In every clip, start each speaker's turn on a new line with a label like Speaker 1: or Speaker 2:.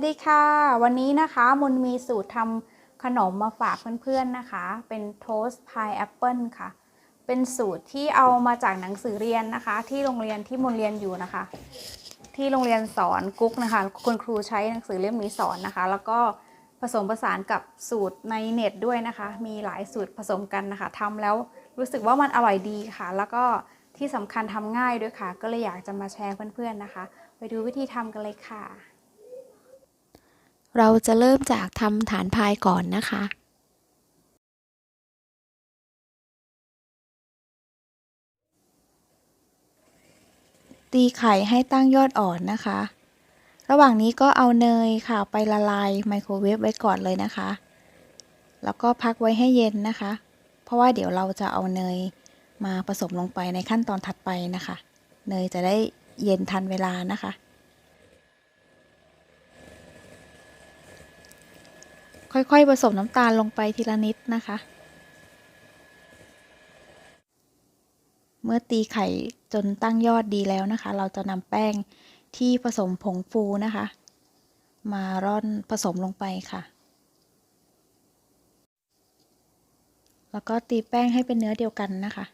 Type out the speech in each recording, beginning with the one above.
Speaker 1: วัสดีค่ะ วันนี้นะคะมนมีสูตรทำขนมมาฝากเพื่อนๆนะคะ เป็นโทสต์พายแอปเปิลค่ะ เป็นสูตรที่เอามาจากหนังสือเรียนนะคะ ที่โรงเรียนที่มนเรียนอยู่นะคะ ที่โรงเรียนสอนกุ๊กนะคะคุณครูใช้หนังสือเล่มนี้สอนนะคะ แล้วก็ผสมผสานกับสูตรในเน็ตด้วยนะคะ มีหลายสูตรผสมกันนะคะทำแล้วรู้สึกว่ามันอร่อยดีค่ะ แล้วก็ที่สำคัญทำง่ายด้วยค่ะ ก็เลยอยากจะมาแชร์เพื่อนๆนะคะ ไปดูวิธีทำกันเลยค่ะ
Speaker 2: เราจะเริ่มจากทำฐานพายก่อนนะคะตีไข่ให้ตั้งยอดอ่อนนะคะ ระหว่างนี้ก็เอาเนยค่ะไปละลายไมโครเวฟไว้ก่อนเลยนะคะ แล้วก็พักไว้ให้เย็นนะคะ เพราะว่าเดี๋ยวเราจะเอาเนยมาผสมลงไปในขั้นตอนถัดไปนะคะ เนยจะได้เย็นทันเวลานะคะ ค่อยๆผสมน้ำตาลลงไปทีละนิดนะคะ เมื่อตีไข่จนตั้งยอดดีแล้วนะคะ เราจะนำแป้งที่ผสมผงฟูนะคะ มาร่อนผสมลงไปค่ะ แล้วก็ตีแป้งให้เป็นเนื้อเดียวกันนะคะ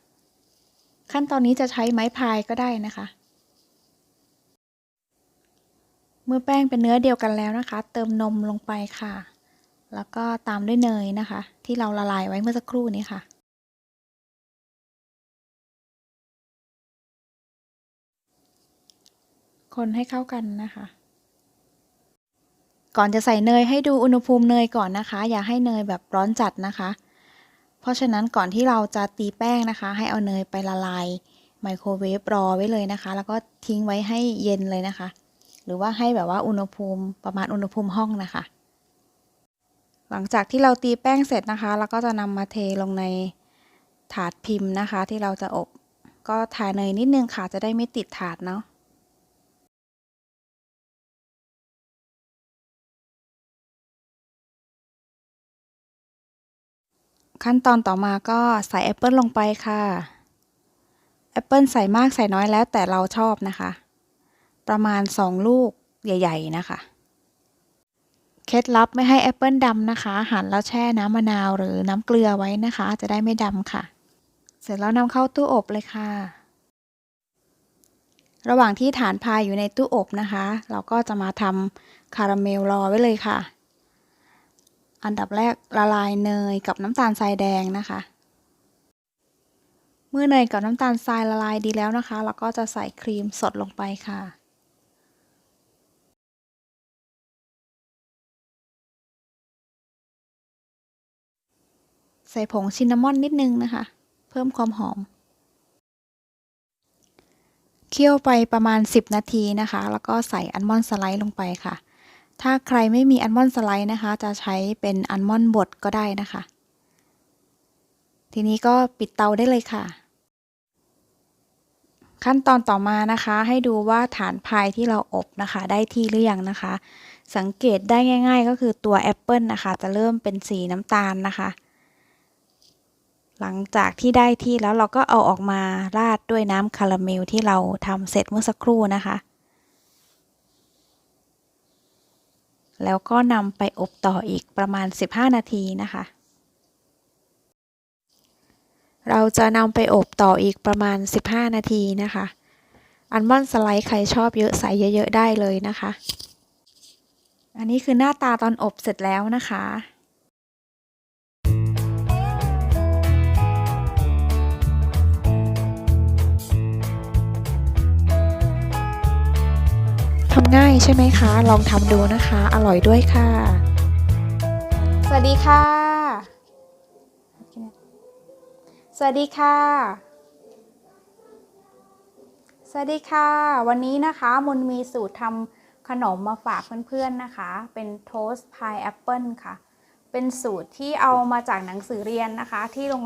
Speaker 2: ขั้นตอนนี้จะใช้ไม้พายก็ได้นะคะเมื่อแป้งเป็นเนื้อเดียวกันแล้วนะคะ เติมนมลงไปค่ะ แล้วก็ตามด้วยเนยนะคะ ที่เราละลายไว้เมื่อสักครู่นี้ค่ะ คนให้เข้ากันนะคะ ก่อนจะใส่เนยให้ดูอุณหภูมิเนยก่อนนะคะ อย่าให้เนยแบบร้อนจัดนะคะ เพราะฉะนั้นก่อนที่เราจะตีแป้งนะคะ ให้เอาเนยไปละลายไมโครเวฟรอไว้เลยนะคะ แล้วก็ทิ้งไว้ให้เย็นเลยนะคะ หรือว่าให้แบบว่าอุณหภูมิประมาณอุณหภูมิห้องนะคะ หลังจากที่เราตีแป้งเสร็จนะคะเราก็จะนำมาเทลงในถาดพิมพ์นะคะ ที่เราจะอบ ก็ทาเนยนิดนึงค่ะจะได้ไม่ติดถาดเนาะขั้นตอนต่อมาก็ใส่แอปเปิลลงไปค่ะ แอปเปิลใส่มากใส่น้อยแล้วแต่เราชอบนะคะ ประมาณ 2 ลูกใหญ่ ๆ นะคะ ล็ดลับไม่ให้แอปเปิลดำนะคะ หั่นแล้วแช่น้ำมะนาวหรือน้ำเกลือไว้นะคะ จะได้ไม่ดำค่ะ เสร็จแล้วนำเข้าตู้อบเลยค่ะ ระหว่างที่ฐานพายอยู่ในตู้อบนะคะ เราก็จะมาทำคาราเมลรอไว้เลยค่ะ อันดับแรกละลายเนยกับน้ำตาลทรายแดงนะคะ เมื่อเนยกับน้ำตาลทรายละลายดีแล้วนะคะ เราก็จะใส่ครีมสดลงไปค่ะ ใส่ผงชินนามอนนิดนึงนะคะ เพิ่มความหอม เคี่ยวไปประมาณ 10 นาทีนะคะ แล้วก็ใส่อัลมอนด์สไลด์ลงไปค่ะ ถ้าใครไม่มีอัลมอนด์สไลด์นะคะ จะใช้เป็นอัลมอนด์บดก็ได้นะคะ ทีนี้ก็ปิดเตาได้เลยค่ะ ขั้นตอนต่อมานะคะ ให้ดูว่าฐานพายที่เราอบนะคะ ได้ที่หรือยังนะคะ สังเกตได้ง่าย ๆ ก็คือตัวแอปเปิลนะคะ จะเริ่มเป็นสีน้ำตาลนะคะ หลังจากที่ได้ที่แล้วเราก็เอาออกมาราดด้วยน้ำคาราเมลที่เราทำเสร็จเมื่อสักครู่นะคะ แล้วก็นำไปอบต่ออีกประมาณ 15 นาทีนะคะ เราจะนำไปอบต่ออีกประมาณ 15 นาทีนะคะ อัลมอนด์สไลด์ใครชอบเยอะใส่เยอะๆได้เลยนะคะ อันนี้คือหน้าตาตอนอบเสร็จแล้วนะคะ ทำง่ายใช่ไหมคะ ลองทำดูนะคะ อร่อยด้วยค่ะ
Speaker 1: สวัสดีค่ะ สวัสดีค่ะ สวัสดีค่ะ วันนี้นะคะมนมีสูตรทำขนมมาฝากเพื่อนๆนะคะ เป็นโทสต์พายแอปเปิลค่ะ เป็นสูตรที่เอามาจากหนังสือเรียนนะคะที่โรง